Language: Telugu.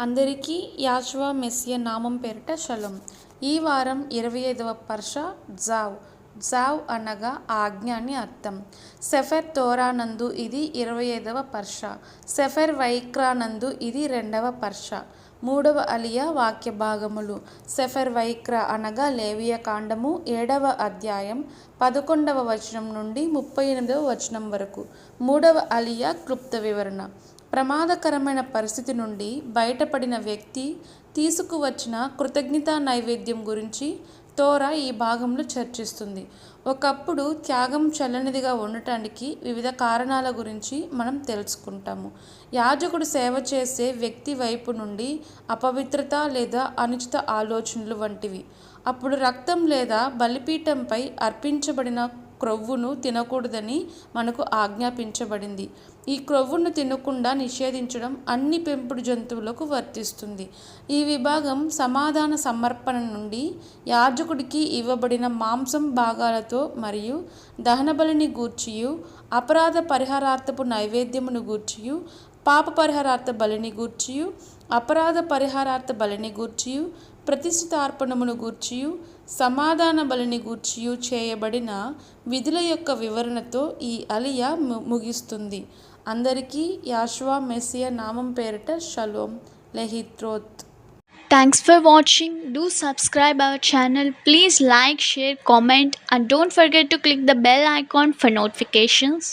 అందరికీ యాశ్వా మెస్సియ నామం పేరిట శలం ఈ వారం ఇరవై ఐదవ పర్ష జావ్. జావ్ అనగా ఆజ్ఞ అని అర్థం. సెఫెర్ తోరానందు ఇది ఇరవై ఐదవ పర్ష. సెఫెర్ వైక్రానందు ఇది రెండవ పర్ష. మూడవ అలియా వాక్య భాగములు. సెఫెర్ వైక్ర అనగా లేవియ కాండము ఏడవ అధ్యాయం పదకొండవ వచనం నుండి ముప్పై ఎనిమిదవ వచనం వరకు. మూడవ అలియా క్లుప్త వివరణ. ప్రమాదకరమైన పరిస్థితి నుండి బయటపడిన వ్యక్తి తీసుకువచ్చిన కృతజ్ఞతా నైవేద్యం గురించి తోరా ఈ భాగంలో చర్చిస్తుంది. ఒకప్పుడు త్యాగం చల్లనిదిగా ఉండటానికి వివిధ కారణాల గురించి మనం తెలుసుకుంటాము. యాజకుడు సేవ చేసే వ్యక్తి వైపు నుండి అపవిత్రత లేదా అనుచిత ఆలోచనలు వంటివి. అప్పుడు రక్తం లేదా బలిపీఠంపై అర్పించబడిన క్రొవ్వును తినకూడదని మనకు ఆజ్ఞాపించబడింది. ఈ క్రొవ్వును తినకుండా నిషేధించడం అన్ని పెంపుడు జంతువులకు వర్తిస్తుంది. ఈ విభాగం సమాధాన సమర్పణ నుండి యాజకుడికి ఇవ్వబడిన మాంసం భాగాలతో మరియు దహనబలిని గూర్చియు అపరాధ పరిహారార్థపు నైవేద్యమును గూర్చియు పాప పరిహారార్థ బలిని గూర్చియు అపరాధ పరిహారార్థ బలిని గూర్చియు ప్రతిష్ఠితార్పణమును గూర్చియు సమాధాన బలిని గూర్చియు చేయబడిన విధుల యొక్క వివరణతో ఈ అలియా ము- ముగిస్తుంది అందరికీ యాశ్వా మెస్సియా నామం పేరిట షలోం లెహిత్రోత్ Thanks for watching. Do subscribe our channel. Please like, share, comment and don't forget to click the bell icon for notifications.